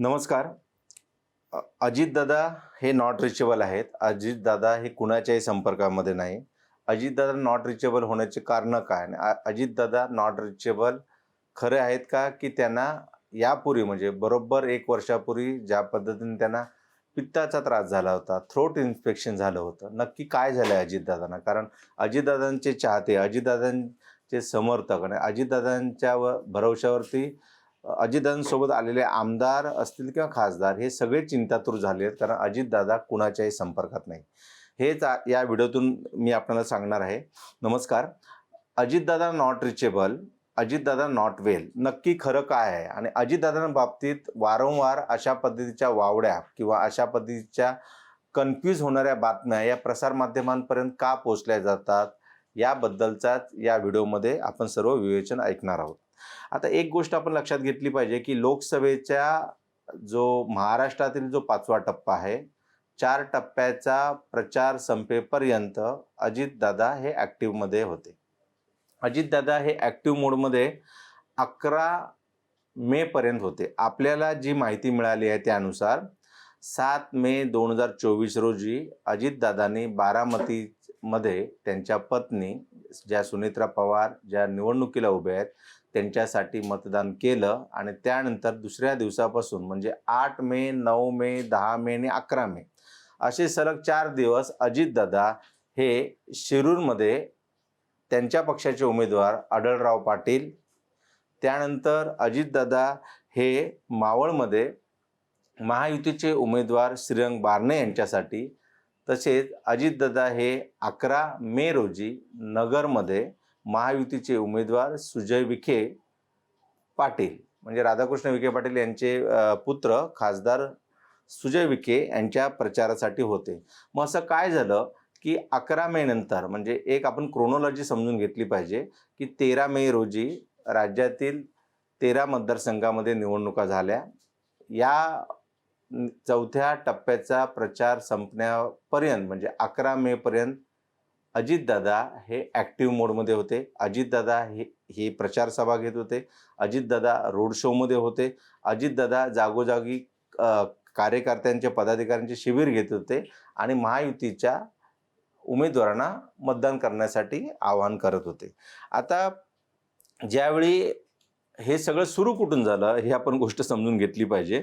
नमस्कार. अजितदादा हे not reachable आहेत. अजितदादा हे कुणाच्याही संपर्कामध्ये नाही. अजितदादा नॉट रिचेबल होण्याचे कारण काय? आणि अजितदादा नॉट रिचेबल खरे आहेत का? की त्यांना यापूर्वी म्हणजे बरोबर एक वर्षापूर्वी ज्या पद्धतीने त्यांना पित्ताचा त्रास झाला होता थ्रोट इन्फेक्शन झालं होतं नक्की काय झालं आहे अजितदादांना कारण अजितदादांचे चाहते अजितदादांचे समर्थक आणि अजितदादांच्या व भरवशावरती अजितदादांसोबत आलेले आमदार असतील किंवा खासदार हे सगळे चिंतातूर झाले आहेत कारण अजितदादा कुणाच्याही संपर्कात नाही. हेच या व्हिडिओतून मी आपल्याला सांगणार आहे. नमस्कार. Ajitdada not reachable Ajitdada not well नक्की खरं काय आहे? आणि अजितदादांबाबतीत वारंवार अशा पद्धतीच्या वावड्या किंवा अशा पद्धतीच्या कन्फ्यूज होणाऱ्या बातम्या या प्रसारमाध्यमांपर्यंत का पोचल्या जातात? याबद्दलचाच या व्हिडिओमध्ये आपण सर्व विवेचन ऐकणार आहोत. आता एक गोष्ट आपण लक्षात घेतली पाहिजे की लोकसभेच्या जो महाराष्ट्रातील जो पाचवा टप्पा आहे चार टप्प्याचा प्रचार संपेपर्यंत अजितदादा हे ॲक्टिव्हमध्ये होते. अजितदादा हे ॲक्टिव्ह मोडमध्ये अकरा मेपर्यंत होते. आपल्याला जी माहिती मिळाली आहे त्यानुसार सात मे दोन हजार चोवीस रोजी अजितदादांनी बारामतीमध्ये त्यांच्या पत्नी ज्या सुनेत्रा पवार ज्या निवडणुकीला उभ्या आहेत त्यांच्यासाठी मतदान केलं आणि त्यानंतर दुसऱ्या दिवसापासून म्हणजे आठ मे नऊ मे दहा मे आणि अकरा मे असे सलग चार दिवस अजितदादा हे शिरूरमध्ये त्यांच्या पक्षाचे उमेदवार अडळराव पाटील त्यानंतर अजितदादा हे मावळमध्ये महायुतीचे उमेदवार श्रीरंग बारणे यांच्यासाठी तसेच अजितदादा हे अकरा मे रोजी नगरमध्ये महायुतीचे उमेदवार सुजय विखे पाटील म्हणजे राधाकृष्ण विखे पाटील यांचे पुत्र खासदार सुजय विखे यांच्या प्रचारासाठी होते. मग असं काय झालं की अकरा मे नंतर म्हणजे एक आपण क्रोनॉलॉजी समजून घेतली पाहिजे की तेरा मे रोजी राज्यातील तेरा मतदारसंघामध्ये निवडणुका झाल्या. या चौथ्या टप्प्याचा प्रचार संपण्यापर्यंत म्हणजे अकरा मेपर्यंत अजितदादा हे ॲक्टिव्ह मोडमध्ये होते. अजितदादा हे हे प्रचार सभा घेत होते. अजितदादा रोड शोमध्ये होते. अजितदादा जागोजागी कार्यकर्त्यांचे पदाधिकाऱ्यांचे शिबिर घेत होते आणि महायुतीच्या उमेदवारांना मतदान करण्यासाठी आवाहन करत होते. आता ज्यावेळी हे सगळं सुरू कुठून झालं हे आपण गोष्ट समजून घेतली पाहिजे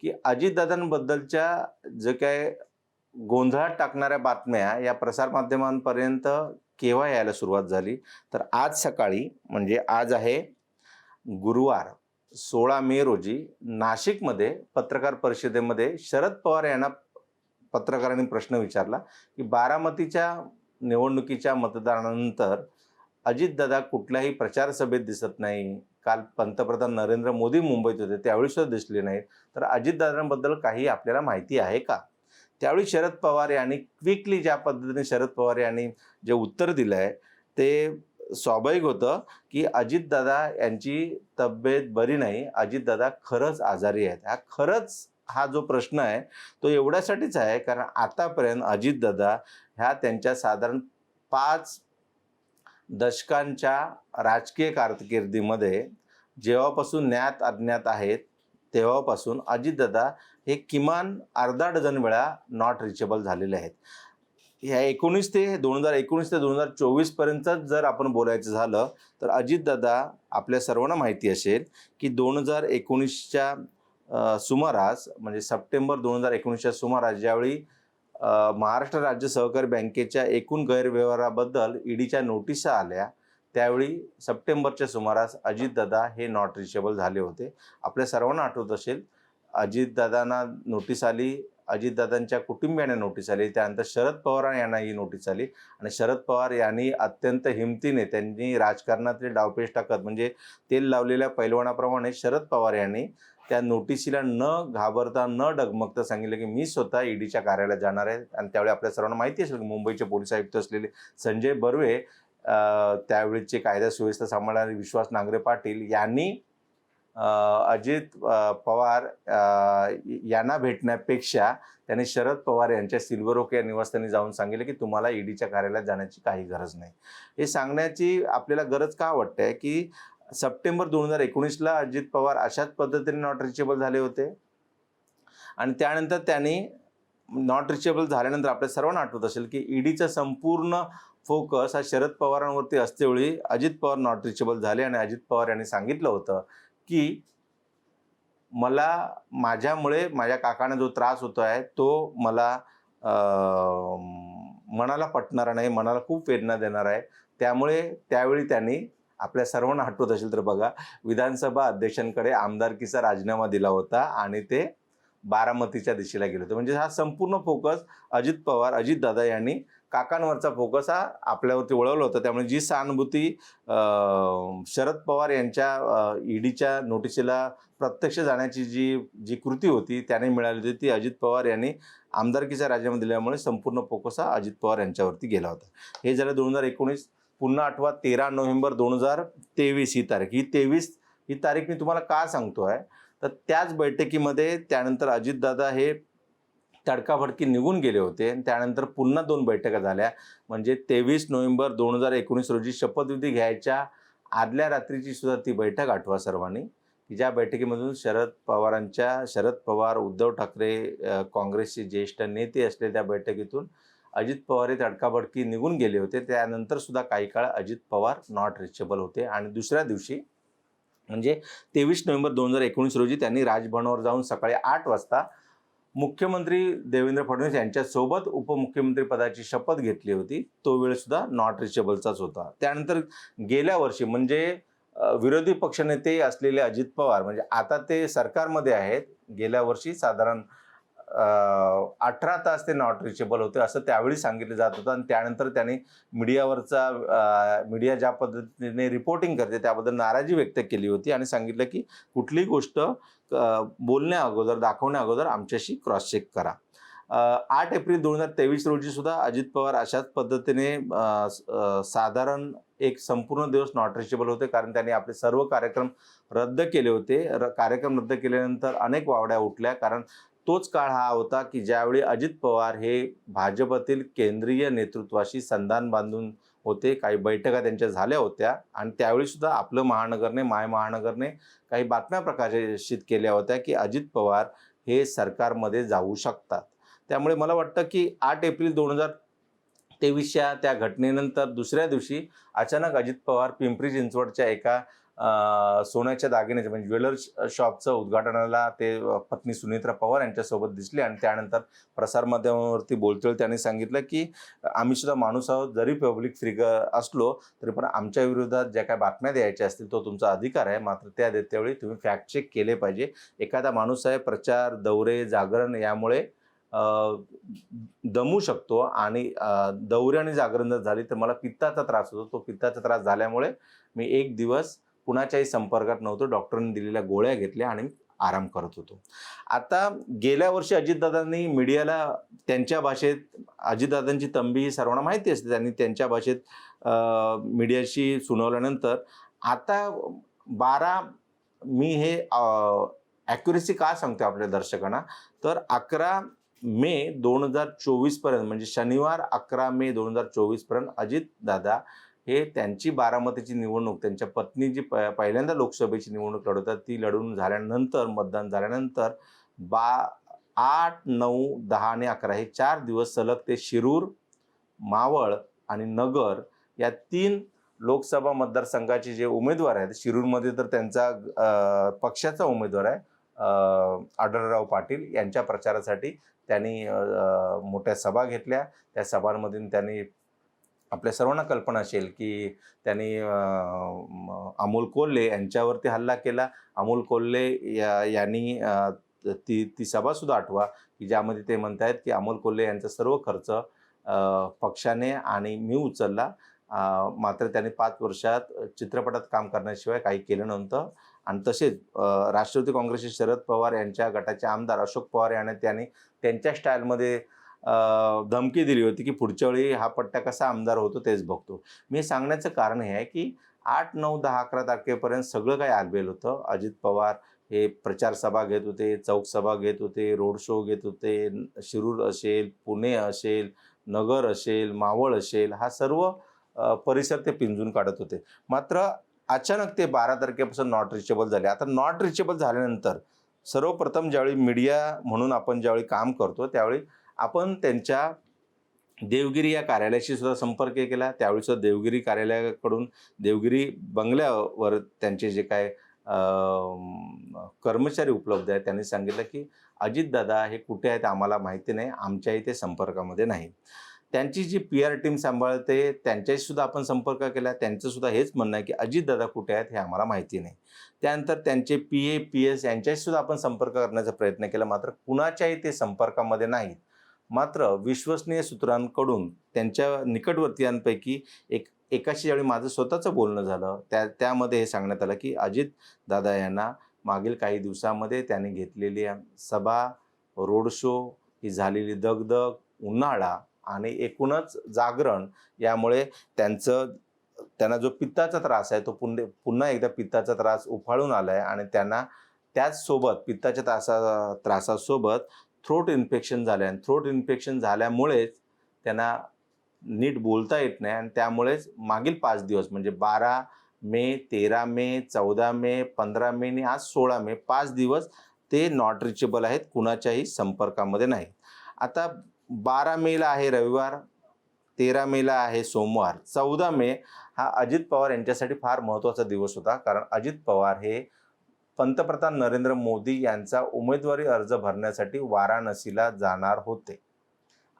की अजितदादांबद्दलच्या जे काय गोंधळात टाकणाऱ्या बातम्या या प्रसारमाध्यमांपर्यंत केव्हा यायला सुरुवात झाली? तर आज सकाळी म्हणजे आज आहे गुरुवार सोळा मे रोजी नाशिकमध्ये पत्रकार परिषदेमध्ये शरद पवार यांना पत्रकारांनी प्रश्न विचारला की बारामतीच्या निवडणुकीच्या मतदानानंतर अजितदादा कुठल्याही प्रचार सभेत दिसत नाही. काल पंतप्रधान नरेंद्र मोदी मुंबईत होते त्यावेळी सुद्धा दिसले नाहीत. तर अजितदादांबद्दल काही आपल्याला माहिती आहे का? त्यावेळी शरद पवार यांनी क्विकली ज्या पद्धतीने शरद पवार यांनी जे उत्तर दिलं आहे ते स्वाभाविक होतं की अजितदादा यांची तब्येत बरी नाही. अजितदादा खरंच आजारी आहेत. हा खरंच हा जो प्रश्न आहे तो एवढ्यासाठीच आहे कारण आतापर्यंत अजितदादा ह्या त्यांच्या साधारण पाच दशकांच्या राजकीय कारकिर्दीमध्ये जेव्हापासून ज्ञात अज्ञात आहेत तेव्हापासून अजितदादा हे किमान अर्धा डझन वेळा नॉट रिचेबल झालेले आहेत. ह्या एकोणीस ते दोन हजार एकोणीस ते दोन हजार चोवीसपर्यंतच जर आपण बोलायचं झालं तर अजितदादा आपल्या सर्वांना माहिती असेल की दोन हजार एकोणीसच्या सुमारास म्हणजे सप्टेंबर दोन हजार एकोणीसच्या सुमारास ज्यावेळी महाराष्ट्र राज्य सहकारी बँकेच्या एकूण गैरव्यवहाराबद्दल ईडीच्या नोटिसा आल्या त्यावेळी सप्टेंबरच्या सुमारास अजितदादा हे नॉट रिचेबल झाले होते. आपल्या सर्वांना आठवत असेल अजितदादांना नोटीस आली. अजितदादांच्या कुटुंबियांना नोटीस आली. त्यानंतर शरद पवार यांना ही नोटीस आली. आणि शरद पवार यांनी अत्यंत हिमतीने त्यांनी राजकारणातले डावपेच टाकत म्हणजे तेल लावलेल्या पैलवानाप्रमाणे शरद पवार यांनी त्या नोटिसीला न घाबरता न डगमगता सांगितलं की मी स्वतः ईडीच्या कार्यालयात जाणार आहे. आणि त्यावेळी आपल्या सर्वांना माहिती असेल की मुंबईचे पोलीस आयुक्त असलेले संजय बर्वे त्यावेळेचे त्यावेळीचे कायदा सुव्यवस्था सांभाळणारे विश्वास नांगरे पाटील यांनी अजित पवार यांना भेटण्यापेक्षा त्यांनी शरद पवार यांच्या सिल्वर ओक या निवासस्थानी जाऊन सांगितलं की तुम्हाला ईडीच्या कार्यालयात जाण्याची काही गरज नाही. हे सांगण्याची आपल्याला गरज का वाटते की सप्टेंबर दोन हजार एकोणीसला अजित पवार अशाच पद्धतीने नॉट रिचेबल झाले होते? आणि त्यानंतर त्यांनी नॉट रिचेबल झाल्यानंतर आपल्या सर्वांना आठवत असेल की ईडीचा संपूर्ण फोकस हा शरद पवारांवरती असतेवेळी अजित पवार नॉट रिचेबल झाले आणि अजित पवार यांनी सांगितलं होतं की मला माझ्यामुळे माझ्या काकांना जो त्रास होतो आहे तो मला मनाला पटणारा नाही मनाला खूप वेदना देणार आहे. त्यामुळे त्यावेळी त्यांनी आपल्या सर्वांना हटवत असेल तर बघा विधानसभा अध्यक्षांकडे आमदारकीचा राजीनामा दिला होता आणि ते बारामतीच्या दिशेला गेले होते. म्हणजे हा संपूर्ण फोकस अजित पवार अजितदादा यांनी काकांवरचा फोकस हा आपल्यावरती वळवलं होतं. त्यामुळे जी सहानुभूती शरद पवार यांच्या ईडीच्या नोटिशीला प्रत्यक्ष जाण्याची जी जी कृती होती त्याने मिळाली होती ती अजित पवार यांनी आमदारकीचा राजीनामा दिल्यामुळे संपूर्ण फोकस हा अजित पवार यांच्यावरती गेला होता. हे झालं दोन हजार एकोणीस पुन्हा आठवा तेरा नोव्हेंबर दोन हजार तेवीस ही तारीख. ही तेवीस ही तारीख मी तुम्हाला का सांगतो आहे तर त्याच बैठकीमध्ये त्यानंतर अजितदादा हे तडकाफडकी निघून गेले होते. आणि त्यानंतर पुन्हा दोन बैठका झाल्या. म्हणजे तेवीस नोव्हेंबर दोन हजार एकोणीस रोजी शपथविधी घ्यायच्या आदल्या रात्रीची सुद्धा ती बैठक आठवा सर्वांनी. की ज्या बैठकीमधून शरद पवारांच्या शरद पवार उद्धव ठाकरे काँग्रेसचे ज्येष्ठ नेते असलेल्या त्या बैठकीतून अजित पवार हे तडकाभडकी निघून गेले होते. त्यानंतर सुद्धा काही काळ अजित पवार नॉट रिचेबल होते. आणि दुसऱ्या दिवशी म्हणजे तेवीस नोव्हेंबर दोन हजार एकोणीस रोजी त्यांनी राजभवनावर जाऊन सकाळी आठ वाजता मुख्यमंत्री देवेंद्र फडणवीस यांच्यासोबत उपमुख्यमंत्री पदाची शपथ घेतली होती. तो वेळसुद्धा नॉट रिचेबलचाच होता. त्यानंतर गेल्या वर्षी म्हणजे विरोधी पक्षनेते असलेले अजित पवार म्हणजे आता ते सरकारमध्ये आहेत. गेल्या वर्षी साधारण अठरा तास ते नॉट रिचेबल होते असं त्यावेळी सांगितलं जात होतं. आणि त्यानंतर त्यांनी मीडियावरचा मीडिया ज्या पद्धतीने रिपोर्टिंग करते त्याबद्दल नाराजी व्यक्त केली होती आणि सांगितलं की कुठलीही गोष्ट बोलण्या अगोदर दाखवण्या अगोदर आमच्याशी क्रॉस चेक करा. आठ एप्रिल दोन हजार तेवीस रोजी सुद्धा अजित पवार अशाच पद्धतीने साधारण एक संपूर्ण दिवस नॉट रिचेबल होते कारण त्यांनी आपले सर्व कार्यक्रम रद्द केले होते. र कार्यक्रम रद्द केल्यानंतर अनेक वावड्या उठल्या कारण तोच काळ हा होता की ज्यावेळी अजित पवार हे भाजपतील केंद्रीय नेतृत्वाशी संधान बांधून होते काही बैठका त्यांच्या झाल्या होत्या आणि त्यावेळी सुद्धा आपलं महानगरने माय महानगरने काही बातम्या प्रकाशित केल्या होत्या की अजित पवार हे सरकारमध्ये जाऊ शकतात. त्यामुळे मला वाटतं की आठ एप्रिल दोन हजार तेवीसच्या त्या घटनेनंतर दुसऱ्या दिवशी अचानक अजित पवार पिंपरी चिंचवडच्या एका सोन्याच्या दागिन्याच्या म्हणजे ज्वेलर्स शॉपचं उद्घाटनाला ते पत्नी सुनेत्रा पवार यांच्यासोबत दिसले आणि त्यानंतर प्रसारमाध्यमावरती बोलतोय. त्यांनी सांगितलं की आम्ही सुद्धा माणूस आहोत. जरी पब्लिक फिगर असलो तरी पण आमच्या विरोधात ज्या काय बातम्या द्यायच्या असतील तो तुमचा अधिकार आहे. मात्र त्या देत्यावेळी तुम्ही फॅक्ट चेक केले पाहिजे. एखादा माणूस आहे प्रचार दौरे जागरण यामुळे दमू शकतो आणि दौरे आणि जागरण जर झाली तर मला पित्ताचा त्रास होतो. तो पित्ताचा त्रास झाल्यामुळे मी एक दिवस कुणाच्याही संपर्कात नव्हतो. डॉक्टरांनी दिलेल्या गोळ्या घेतल्या आणि आराम करत होतो. आता गेल्या वर्षी अजितदादांनी मीडियाला त्यांच्या भाषेत अजितदादांची तंबी ही सर्वांना माहिती असते. त्यांनी त्यांच्या भाषेत मीडियाशी सुनावल्यानंतर आता बारा मी हे ॲक्युरेसी का सांगतो आपल्या दर्शकांना? तर अकरा मे दोन हजार चोवीसपर्यंत म्हणजे शनिवार अकरा मे दोन हजार चोवीसपर्यंत अजितदादा हे त्यांची बारामतीची निवडणूक त्यांच्या पत्नी जी प पहिल्यांदा लोकसभेची निवडणूक लढवतात ती लढून झाल्यानंतर मतदान झाल्यानंतर बा आठ नऊ दहा आणि अकरा हे चार दिवस सलग ते शिरूर मावळ आणि नगर या तीन लोकसभा मतदारसंघाचे जे उमेदवार आहेत शिरूरमध्ये तर त्यांचा पक्षाचा उमेदवार आहे आढळराव पाटील यांच्या प्रचारासाठी त्यांनी मोठ्या सभा घेतल्या. त्या सभांमधून त्यांनी आपल्या सर्वांना कल्पना असेल की त्यांनी अमोल कोल्हे यांच्यावरती हल्ला केला. अमोल कोल्हे या यांनी ती ती सभासुद्धा आठवा की ज्यामध्ये ते म्हणत आहेत की अमोल कोल्हे यांचा सर्व खर्च पक्षाने आणि मी उचलला. मात्र त्याने पाच वर्षात चित्रपटात काम करण्याशिवाय काही केलं नव्हतं. आणि तसेच राष्ट्रवादी काँग्रेसचे शरद पवार यांच्या गटाचे आमदार अशोक पवार यांनी त्यांनी त्यांच्या स्टाईलमध्ये धमकी दिली होती की पुढच्या वेळी हा पट्टा कसा आमदार होतो तेच बघतो. मी सांगण्याचं कारण हे आहे की आठ नऊ दहा अकरा तारखेपर्यंत सगळं काही आलबेल होतं. अजित पवार हे प्रचार सभा घेत होते चौक सभा घेत होते रोड शो घेत होते शिरूर असेल पुणे असेल नगर असेल मावळ असेल हा सर्व परिसर ते पिंजून काढत होते. मात्र अचानक ते बारा तारखेपासून नॉट रिचेबल झाले. आता नॉट रिचेबल झाल्यानंतर सर्वप्रथम ज्यावेळी मीडिया म्हणून आपण ज्यावेळी काम करतो त्यावेळी आपण त्यांच्या देवगिरी या कार्यालयाशी सुद्धा संपर्क केला. त्यावेळी सुद्धा देवगिरी कार्यालयाकडून देवगिरी बंगल्यावर त्यांचे जे काय कर्मचारी उपलब्ध आहेत त्यांनी सांगितलं की अजितदादा हे कुठे आहेत आम्हाला माहिती नाही आमच्या इथे संपर्कामध्ये नाही. त्यांची जी पी आर टीम सांभाळते त्यांच्याशी सुद्धा आपण संपर्क केला. त्यांचं सुद्धा हेच म्हणणं आहे की अजितदादा कुठे आहेत हे आम्हाला माहिती नाही. त्यानंतर त्यांचे पी ए पी एस यांच्याशी सुद्धा आपण संपर्क करण्याचा प्रयत्न केला. मात्र कुणाच्याही ते संपर्कामध्ये नाहीत. मात्र विश्वसनीय सूत्रांकडून त्यांच्या निकटवर्तीयांपैकी एक एकाशी ज्यावेळी माझं स्वतःचं बोलणं झालं त्या त्यामध्ये हे सांगण्यात आलं की अजित दादा यांना मागील काही दिवसामध्ये त्यांनी घेतलेली सभा रोड शो ही झालेली दगदग उन्हाळा आणि एकूणच जागरण यामुळे त्यांचं त्यांना जो पित्ताचा त्रास आहे तो पुन्हा पुन्हा एकदा पित्ताचा त्रास उफाळून आला आहे आणि त्यांना त्याचसोबत पित्ताच्या त्रासा त्रासासोबत थ्रोट इन्फेक्शन झालं आहे आणि थ्रोट इन्फेक्शन झाल्यामुळेच त्यांना नीट बोलता येत नाही आणि त्यामुळेच मागील पाच दिवस म्हणजे बारा मे तेरा मे चौदा मे पंधरा मे आणि आज सोळा मे पाच दिवस ते नॉट रिचेबल आहेत कुणाच्याही संपर्कामध्ये नाही आता बारा मेला आहे रविवार तेरा मेला आहे सोमवार चौदा मे हा अजित पवार यांच्यासाठी फार महत्त्वाचा दिवस होता कारण अजित पवार हे पंतप्रधान नरेंद्र मोदी यांचा उमेदवारी अर्ज भरण्यासाठी वाराणसीला जाणार होते.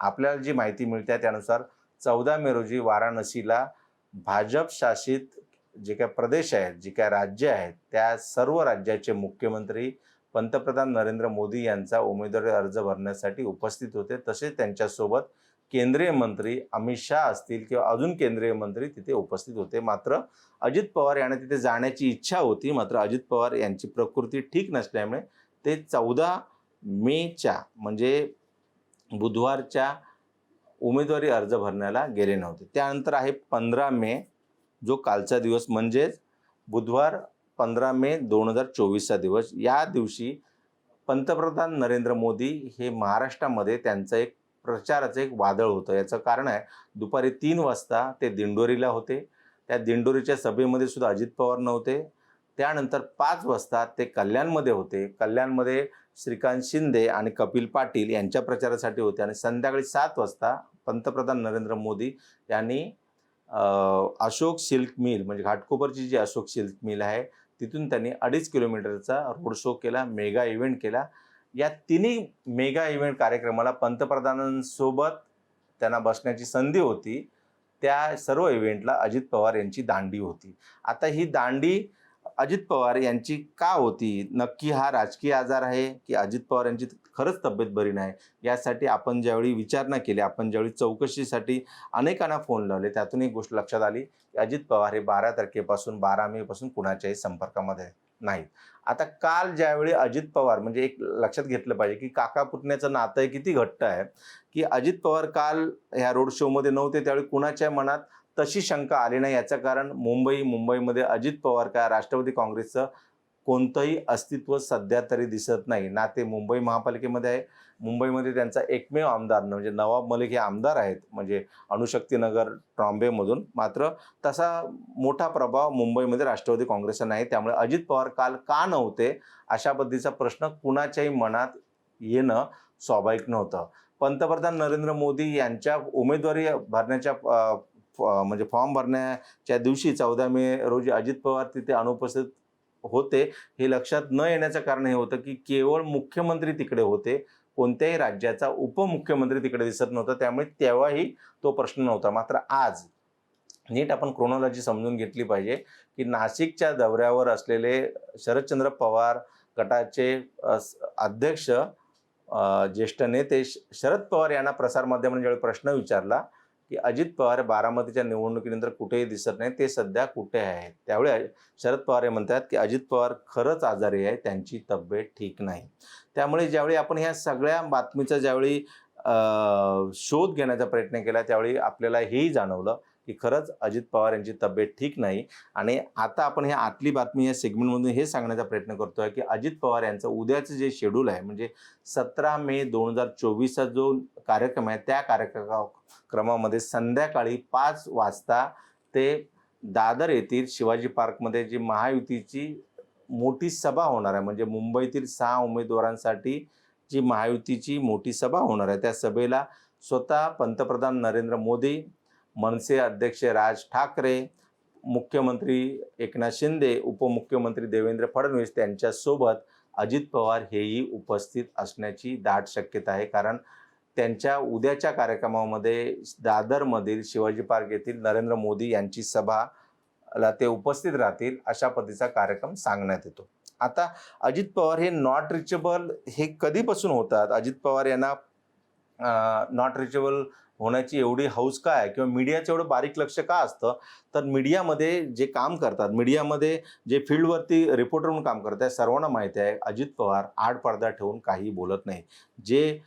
आपल्याला जी माहिती मिळते त्यानुसार चौदा मे रोजी वाराणसीला भाजप शासित जे काय प्रदेश आहेत जे काय राज्य आहेत त्या सर्व राज्याचे मुख्यमंत्री पंतप्रधान नरेंद्र मोदी यांचा उमेदवारी अर्ज भरण्यासाठी उपस्थित होते. तसेच त्यांच्यासोबत केंद्रीय मंत्री अमित शहा असतील किंवा अजून केंद्रीय मंत्री तिथे उपस्थित होते. मात्र अजित पवार यांना तिथे जाण्याची इच्छा होती. मात्र अजित पवार यांची प्रकृती ठीक नसल्यामुळे ते चौदा मेच्या म्हणजे बुधवारच्या उमेदवारी अर्ज भरण्याला गेले नव्हते. त्यानंतर आहे पंधरा मे जो कालचा दिवस म्हणजेच बुधवार पंधरा मे दोन हजार चोवीसचा दिवस. या दिवशी पंतप्रधान नरेंद्र मोदी हे महाराष्ट्रामध्ये त्यांचं एक प्रचाराचं एक वादळ होतं. याचं कारण आहे दुपारी तीन वाजता ते दिंडोरीला होते. त्या दिंडोरीच्या सभेमध्ये सुद्धा अजित पवार नव्हते. त्यानंतर पाच वाजता ते कल्याणमध्ये होते. कल्याणमध्ये श्रीकांत शिंदे आणि कपिल पाटील यांच्या प्रचारासाठी होते आणि संध्याकाळी सात वाजता पंतप्रधान नरेंद्र मोदी यांनी अशोक सिल्क मिल म्हणजे घाटकोपरची जी अशोक सिल्क मिल आहे तिथून त्यांनी अडीच किलोमीटरचा रोड शो केला मेगा इव्हेंट केला. या तिन्ही मेगा इव्हेंट कार्यक्रमाला पंतप्रधानांसोबत त्यांना बसण्याची संधी होती. त्या सर्व इव्हेंटला अजित पवार यांची दांडी होती. आता ही दांडी अजित पवार यांची का होती? नक्की हा राजकीय आजार आहे की अजित पवार यांची खरंच तब्येत बरी नाही? यासाठी आपण ज्यावेळी विचारणा केली आपण ज्यावेळी चौकशीसाठी अनेकांना फोन लावले त्यातून एक गोष्ट लक्षात आली की अजित पवार हे बारा तारखेपासून बारा मेपासून कुणाच्याही संपर्कामध्ये नाहीत. आता काल ज्यावेळी अजित पवार म्हणजे एक लक्षात घेतलं पाहिजे की काका पुतण्याचं नातं आहे किती घट्ट आहे की अजित पवार काल ह्या रोड शोमध्ये नव्हते त्यावेळी कुणाच्या मनात तशी शंका आली नाही याचं कारण मुंबई मुंबईमध्ये अजित पवार काय राष्ट्रवादी काँग्रेसचं कोणतंही अस्तित्व सध्या तरी दिसत नाही. ना ते मुंबई महापालिकेमध्ये आहे. मुंबईमध्ये त्यांचा एकमेव आमदार म्हणजे नवाब मलिक हे आमदार आहेत. म्हणजे अणुशक्तीनगर ट्रॉम्बेमधून. मात्र तसा मोठा प्रभाव मुंबईमध्ये राष्ट्रवादी काँग्रेसचा नाही. त्यामुळे अजित पवार काल का नव्हते? अशा पद्धतीचा प्रश्न कुणाच्याही मनात येणं स्वाभाविक नव्हतं. पंतप्रधान नरेंद्र मोदी यांच्या उमेदवारी भरण्याच्या फ- म्हणजे फॉर्म भरण्याच्या दिवशी चौदा मे रोजी अजित पवार तिथे अनुपस्थित होते हे लक्षात न येण्याचं कारण हे होतं की केवळ मुख्यमंत्री तिकडे होते कोणत्याही राज्याचा उपमुख्यमंत्री तिकडे दिसत नव्हता त्यामुळे तेव्हाही तो प्रश्न नव्हता. मात्र आज नीट आपण क्रोनॉलॉजी समजून घेतली पाहिजे की नाशिकच्या दौऱ्यावर असलेले शरदचंद्र पवार गटाचे अध्यक्ष ज्येष्ठ नेते श- शरद पवार यांना प्रसारमाध्यमांनी ज्यावेळी प्रश्न विचारला की अजित पवार बारामतीच्या निवडणुकीनंतर कुठेही दिसत नाही ते सध्या कुठे आहेत? त्यावेळी शरद पवार हे म्हणतात की अजित पवार खरंच आजारी आहे त्यांची तब्येत ठीक नाही. त्यामुळे ज्यावेळी आपण ह्या सगळ्या बातमीचा ज्यावेळी शोध घेण्याचा प्रयत्न केला त्यावेळी आपल्याला हेही जाणवलं की खरंच अजित पवार यांची तब्येत ठीक नाही. आणि आता आपण हे आतली बातमी या सेगमेंटमधून हे सांगण्याचा प्रयत्न करतोय की अजित पवार यांचं उद्याचं जे शेड्यूल आहे म्हणजे सतरा मे दोन हजार चोवीसचा जो कार्यक्रम आहे त्या कार्यक्रमा क्रमामध्ये संध्याकाळी पाच वाजता ते दादर येथील शिवाजी पार्कमध्ये जी महायुतीची मोठी सभा होणार आहे म्हणजे मुंबईतील सहा उमेदवारांसाठी जी महायुतीची मोठी सभा होणार आहे त्या सभेला स्वतः पंतप्रधान नरेंद्र मोदी मनसे अध्यक्ष राज ठाकरे मुख्यमंत्री एकनाथ शिंदे उपमुख्यमंत्री देवेंद्र फडणवीस त्यांच्यासोबत अजित पवार हेही उपस्थित असण्याची दाट शक्यता आहे. कारण त्यांच्या उद्याच्या कार्यक्रमामध्ये दादरमधील शिवाजी पार्क येथील नरेंद्र मोदी यांची सभाला ते उपस्थित राहतील अशा पद्धतीचा कार्यक्रम सांगण्यात येतो. आता अजित पवार हे नॉट रिचेबल हे कधीपासून होतात? अजित पवार यांना नॉट रिचेबल होण्याची एवढी हौस काय आहे? किंवा मीडियाचं एवढं बारीक लक्ष का असतं? तर मीडियामध्ये जे काम करतात मीडियामध्ये जे फील्डवरती रिपोर्टर म्हणून काम आहे सर्वांना माहिती आहे अजित पवार आड पडदा ठेवून काही बोलत नाही. जे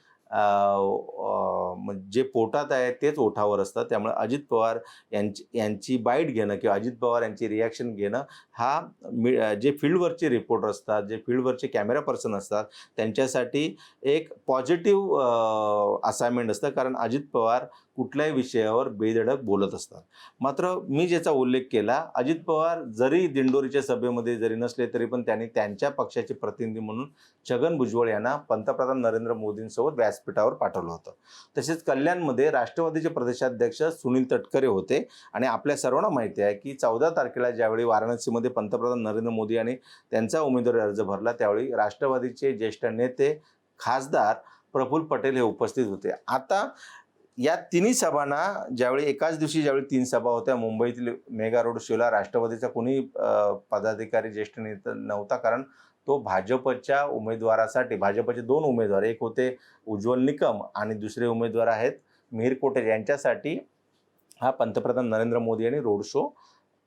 जे पोटात आहे तेच ओठावर असतं त्यामुळे अजित पवार यांची यांची बाईट घेणं किंवा अजित पवार यांची रिॲक्शन घेणं हा मि जे फील्डवरचे रिपोर्टर असतात जे फील्डवरचे कॅमेरा पर्सन असतात त्यांच्यासाठी एक पॉझिटिव्ह असाइनमेंट असतं. कारण अजित पवार कुठल्याही विषयावर बेधडक बोलत असतात. मात्र मी ज्याचा उल्लेख केला अजित पवार जरी दिंडोरीच्या सभेमध्ये जरी नसले तरी पण त्यांनी त्यांच्या पक्षाचे प्रतिनिधी म्हणून छगन भुजबळ यांना पंतप्रधान नरेंद्र मोदींसोबत व्यासपीठावर पाठवलं होतं. तसेच कल्याणमध्ये राष्ट्रवादीचे प्रदेशाध्यक्ष सुनील तटकरे होते आणि आपल्या सर्वांना माहिती आहे की चौदा तारखेला ज्यावेळी वाराणसीमध्ये पंतप्रधान नरेंद्र मोदी यांनी त्यांचा उमेदवारी अर्ज भरला त्यावेळी राष्ट्रवादीचे ज्येष्ठ नेते खासदार प्रफुल्ल पटेल हे उपस्थित होते. आता या तिन्ही सभांना ज्यावेळी एकाच दिवशी ज्यावेळी तीन सभा होत्या मुंबईतील मेगा रोड शोला राष्ट्रवादीचा कोणी पदाधिकारी ज्येष्ठ नेता नव्हता. कारण तो भाजपच्या उमेदवारासाठी भाजपचे दोन उमेदवार एक होते उज्ज्वल निकम आणि दुसरे उमेदवार आहेत मिहीर कोटेज यांच्यासाठी हा पंतप्रधान नरेंद्र मोदी यांनी रोड शो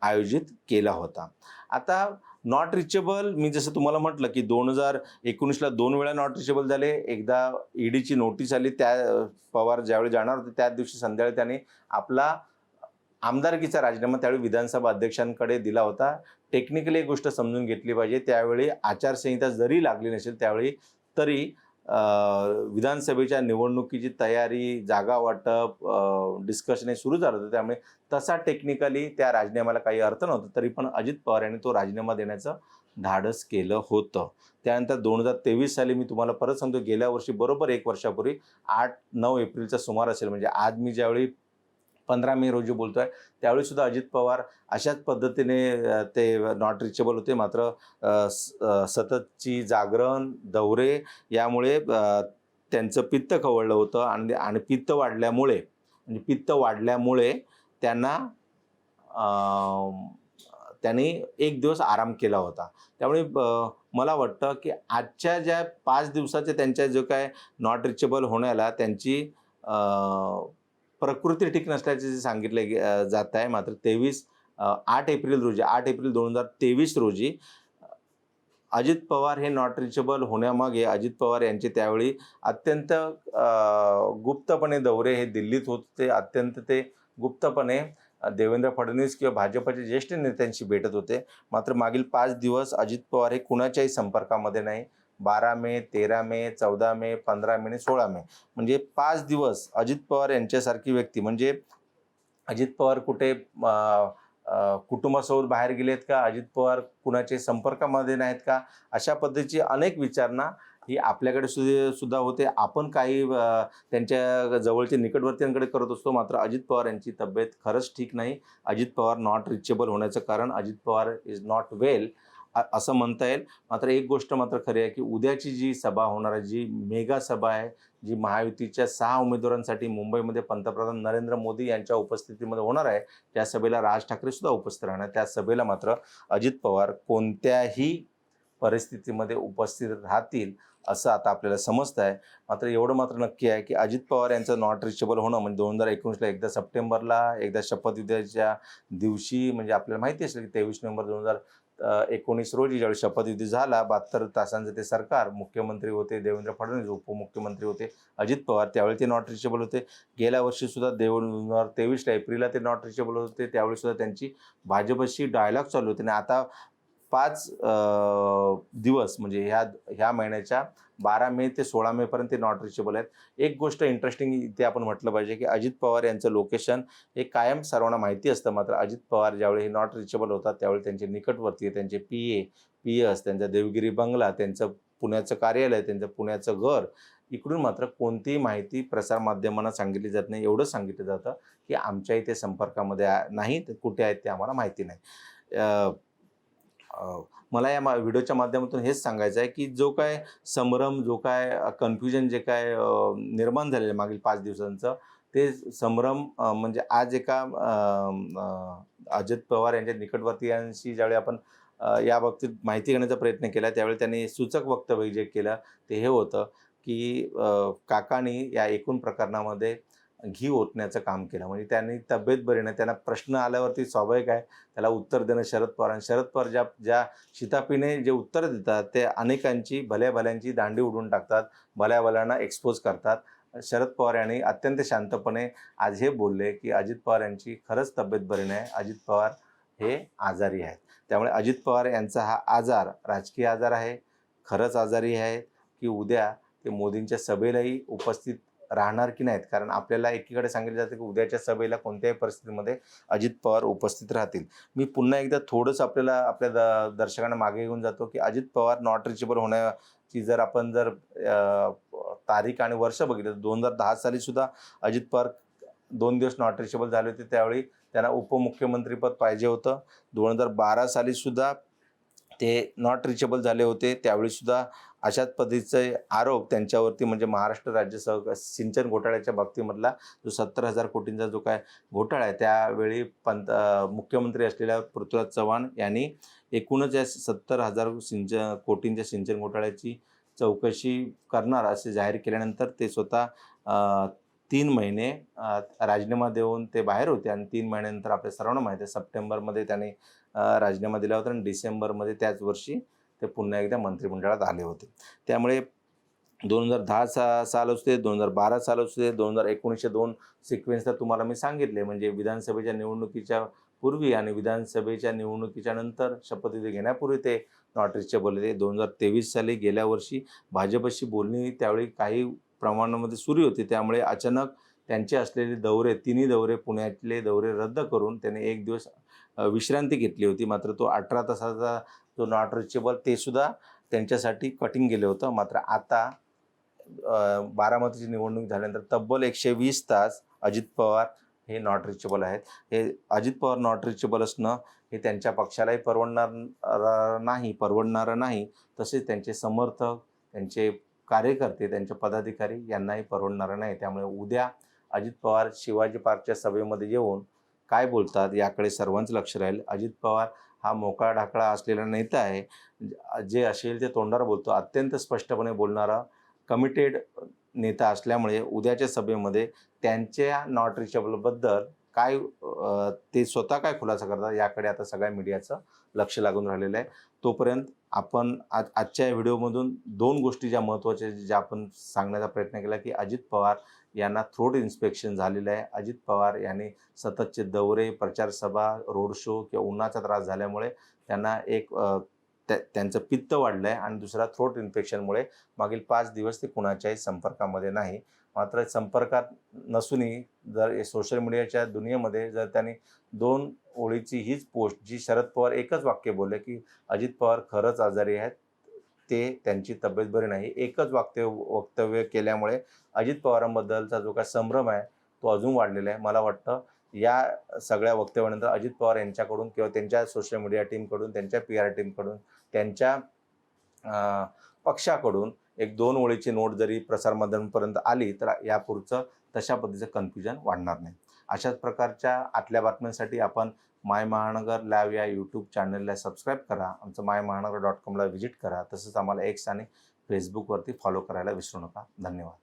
आयोजित केला होता. आता नॉट रिचेबल मी जसं तुम्हाला म्हटलं की दोन हजार एकोणीसला दोन वेळा नॉट रिचेबल झाले. एकदा ईडीची नोटीस आली त्या पवार ज्यावेळी जाणार होते त्या दिवशी संध्याकाळी त्यांनी आपला आमदारकीचा राजीनामा त्यावेळी विधानसभा अध्यक्षांकडे दिला होता. टेक्निकली एक गोष्ट समजून घेतली पाहिजे. त्यावेळी आचारसंहिता जरी लागली नसेल त्यावेळी तरी विधानसभेच्या निवडणुकीची तयारी जागा वाटप डिस्कशन हे सुरू झालं होतं. त्यामुळे तसा टेक्निकली त्या राजीनाम्याला काही अर्थ नव्हता. तरी पण अजित पवार यांनी तो राजीनामा देण्याचं धाडस केलं होतं. त्यानंतर दोन हजार तेवीस साली मी तुम्हाला परत सांगतो गेल्या वर्षी बरोबर एक वर्षापूर्वी आठ नऊ एप्रिलचा सुमार असेल म्हणजे आज मी ज्यावेळी पंधरा मे रोजी बोलतोय. त्यावेळी सुद्धा अजित पवार अशाच पद्धतीने ते नॉट रिचेबल होते. मात्र स- सततची जागरण दौरे यामुळे त्यांचं पित्त खवळलं होतं. आणि आणि पित्त वाढल्यामुळे म्हणजे पित्त वाढल्यामुळे त्यांना त्यांनी एक दिवस आराम केला होता. त्यामुळे मला वाटतं की आजच्या ज्या पाच दिवसाच्या त्यांच्या जो काय नॉट रिचेबल होण्याला त्यांची प्रकृती ठीक नसल्याचे जे सांगितले गे- जात आहे मात्र तेवीस आठ एप्रिल रोजी आठ एप्रिल दोन हजार तेवीस रोजी अजित पवार हे नॉट रिचेबल होण्यामागे अजित पवार यांचे त्यावेळी अत्यंत गुप्तपणे दौरे हे दिल्लीत होत होते. अत्यंत ते गुप्तपणे देवेंद्र फडणवीस किंवा भाजपच्या ज्येष्ठ नेत्यांशी भेटत होते. मात्र मागील पाच दिवस अजित पवार हे कुणाच्याही संपर्कामध्ये नाही. बारा मे तेरा मे चौदा मे पंधरा मे आणि सोळा मे. म्हणजे पाच दिवस अजित पवार यांच्यासारखी व्यक्ती. म्हणजे अजित पवार कुठे कुटुंबासोबत बाहेर गेलेत का? अजित पवार कुणाचे संपर्कामध्ये नाहीत का? अशा पद्धतीची अनेक विचारणा ही आपल्याकडे सुद्धा सुद्धा होते. आपण काही त्यांच्या जवळचे निकटवर्तीयांकडे करत असतो. मात्र अजित पवार यांची तब्येत खरंच ठीक नाही. अजित पवार नॉट रिचेबल होण्याचं कारण Ajit Pawar is not well असं म्हणता येईल. मात्र एक गोष्ट मात्र खरी आहे की उद्याची जी सभा होणार आहे जी मेगा सभा आहे जी महायुतीच्या सहा उमेदवारांसाठी मुंबईमध्ये पंतप्रधान नरेंद्र मोदी यांच्या उपस्थितीमध्ये होणार आहे त्या सभेला राज ठाकरे सुद्धा उपस्थित राहणार. त्या सभेला मात्र अजित पवार कोणत्याही परिस्थितीमध्ये उपस्थित राहतील असं आता आपल्याला समजतं आहे मात्र एवढं मात्र नक्की आहे की अजित पवार यांचं नॉट रिचेबल होणं म्हणजे दोन हजार एकोणीसला एकदा सप्टेंबरला एकदा शपथविधीच्या दिवशी म्हणजे आपल्याला माहिती असेल की तेवीस नोव्हेंबर दोन हजार एकोणीस रोजी ज्यावेळी शपथविधी झाला बहात्तर तासांचं ते सरकार मुख्यमंत्री होते देवेंद्र फडणवीस उपमुख्यमंत्री होते अजित पवार त्यावेळी ते नॉट रिचेबल होते. गेल्या वर्षीसुद्धा देवेंद्र तेवीस तेवीसला एप्रिलला ते नॉट रिचेबल होते त्यावेळी सुद्धा त्यांची भाजपशी डायलॉग चालू होते. आणि आता पाच दिवस म्हणजे ह्या ह्या महिन्याच्या बारा मे ते सोळा मेपर्यंत ते नॉट रिचेबल आहेत. एक गोष्ट इंटरेस्टिंग इथे आपण म्हटलं पाहिजे की अजित पवार यांचं लोकेशन हे कायम सर्वांना माहिती असतं. मात्र अजित पवार ज्यावेळी हे नॉट रिचेबल होतात त्यावेळी त्यांचे निकटवर्तीय त्यांचे पी ए पी एस त्यांचा देवगिरी बंगला त्यांचं पुण्याचं कार्यालय त्यांचं पुण्याचं घर इकडून मात्र कोणतीही माहिती प्रसारमाध्यमांना सांगितली जात नाही. एवढं सांगितलं जातं की आमच्या इथे संपर्कामध्ये नाही कुठे आहेत ते आम्हाला माहिती नाही. मला या मा- व्हिडिओच्या माध्यमातून हेच सांगायचं आहे की जो काय संभ्रम जो काय कन्फ्युजन जे काय निर्माण झालेलं आहे मागील पाच दिवसांचं ते संभ्रम म्हणजे आज एका अजित पवार यांच्या निकटवर्तीयांशी ज्यावेळी आपण या बाबतीत माहिती घेण्याचा प्रयत्न केला त्यावेळी त्यांनी सूचक वक्तव्य जे केलं ते हे होतं की अ, काकांनी या एकूण प्रकरणामध्ये घी ओतण्याचं काम केलं. म्हणजे त्यांनी तब्येत बरी नाही. त्यांना प्रश्न आल्यावरती स्वाभाविक आहे. त्याला उत्तर देणं शरद पवार आणि शरद पवार ज्या ज्या शितापीने जे उत्तर देतात ते अनेकांची भल्या भल्यांची दांडी उडून टाकतात भल्या भल्यांना एक्सपोज करतात. शरद पवार यांनी अत्यंत शांतपणे आज हे बोलले की अजित पवार यांची खरंच तब्येत बरी नाही. अजित पवार हे आजारी आहेत. त्यामुळे अजित पवार यांचा हा आजार राजकीय आजार आहे. खरंच आजारी आहे की उद्या ते मोदींच्या सभेलाही उपस्थित राहणार की नाहीत? कारण आपल्याला एकीकडे सांगितलं जातं की उद्याच्या सभेला कोणत्याही परिस्थितीमध्ये अजित पवार उपस्थित राहतील. मी पुन्हा एकदा थोडंसं आपल्याला आपल्या द दर्शकांना मागे घेऊन जातो की अजित पवार नॉट रिचेबल होण्याची जर आपण जर तारीख आणि वर्ष बघितलं दोन हजार दहा साली सुद्धा अजित पवार दोन दिवस नॉट रिचेबल झाले होते. त्यावेळी त्यांना उपमुख्यमंत्रीपद पाहिजे होतं. दोन हजार बारा साली सुद्धा ते नॉट रिचेबल झाले होते. त्यावेळी सुद्धा अशाच पद्धतीचे आरोप त्यांच्यावरती म्हणजे महाराष्ट्र राज्य सह सिंचन घोटाळ्याच्या बाबतीमधला जो सत्तर हजार कोटींचा जो काय घोटाळा आहे त्यावेळी पंत मुख्यमंत्री असलेल्या पृथ्वीराज चव्हाण यांनी एकूणच या सत्तर हजार सिंचन कोटींच्या सिंचन घोटाळ्याची चौकशी करणार असे जाहीर केल्यानंतर ते स्वतः तीन महिने राजीनामा देऊन ते बाहेर होते आणि तीन महिन्यानंतर आपल्या सर्वांना माहिती आहे सप्टेंबरमध्ये त्याने राजीनामा दिला होता आणि डिसेंबरमध्ये त्याच वर्षी ते पुन्हा एकदा मंत्रिमंडळात आले होते. त्यामुळे दोन हजार दहा सा साल असू दे दोन हजार बारा साल असू दे दोन हजार एकोणीसशे दोन सिक्वेन्स तर तुम्हाला मी सांगितले. म्हणजे विधानसभेच्या निवडणुकीच्या पूर्वी आणि विधानसभेच्या निवडणुकीच्या नंतर शपथविधी घेण्यापूर्वी ते नॉट बोलले ते दोन हजार तेवीस साली गेल्या वर्षी भाजपशी बोलणी त्यावेळी काही प्रमाणामध्ये सुरू होती. त्यामुळे अचानक त्यांचे असलेले दौरे तिन्ही दौरे पुण्यातले दौरे रद्द करून त्याने एक दिवस विश्रांती घेतली होती. मात्र तो अठरा तासाचा जो नॉट रिचेबल ते सुद्धा त्यांच्यासाठी कटिंग गेलं होतं. मात्र आता बारामतीची निवडणूक झाल्यानंतर तब्बल एकशे वीस तास अजित पवार हे नॉट रिचेबल आहेत. हे अजित पवार नॉट रिचेबल असणं हे त्यांच्या पक्षालाही परवडणार नाही परवडणारं नाही. तसेच त्यांचे समर्थक त्यांचे कार्यकर्ते त्यांचे पदाधिकारी यांनाही परवडणारं नाही. त्यामुळे उद्या अजित पवार शिवाजी पार्कच्या सभेमध्ये येऊन काय बोलतात याकडे सर्वांचं लक्ष राहील. अजित पवार हा मोकळा ढाकळा असलेला नेता आहे. जे असेल ते तोंडावर बोलतो. अत्यंत स्पष्टपणे बोलणारा कमिटेड नेता असल्यामुळे उद्याच्या सभेमध्ये त्यांच्या नॉट रिचेबलबद्दल काय ते स्वतः काय खुलासा करतात याकडे आता सगळ्या मीडियाचं लक्ष लागून राहिलेलं आहे. तोपर्यंत आपण आज आजच्या व्हिडिओमधून दोन गोष्टी ज्या महत्त्वाच्या ज्या आपण सांगण्याचा प्रयत्न केला की अजित पवार यांना थ्रोट इन्स्पेक्शन झालेलं आहे. अजित पवार यांनी सततचे दौरे प्रचारसभा रोड शो किंवा उन्हाचा त्रास झाल्यामुळे त्यांना एक त्या त्यांचं पित्त वाढलं आहे आणि दुसरा थ्रोट इन्फेक्शनमुळे मागील पाच दिवस ते कुणाच्याही संपर्कामध्ये नाही. मात्र संपर्कात नसूनही जर सोशल मीडियाच्या दुनियेमध्ये जर त्यांनी दोन ओळीची हीच पोस्ट जी शरद पवार एकच वाक्य बोलले की अजित पवार खरंच आजारी आहेत ते त्यांची तब्येत बरी नाही. एकच वाक्य वक्तव्य केल्यामुळे अजित पवारांबद्दलचा जो काय संभ्रम आहे तो अजून वाढलेला आहे. मला वाटतं या सगळ्या वक्तव्यानंतर अजित पवार यांच्याकडून किंवा त्यांच्या सोशल मीडिया टीमकडून त्यांच्या पी आर टीमकडून त्यांच्या पक्षाकडून एक दोन ओळीची नोट जरी प्रसारमाध्यमांपर्यंत आली तर यापुढचं तशा पद्धतीचं कन्फ्युजन वाढणार नाही. अशाच प्रकारच्या आतल्या बातम्यांसाठी आपण माय महानगर लाईव्ह या यूट्यूब चॅनलला सबस्क्राईब करा. आमचं माय महानगर डॉट कॉमला व्हिजिट करा. तसंच आम्हाला एक्स आणि फेसबुकवरती फॉलो करायला विसरू नका. धन्यवाद.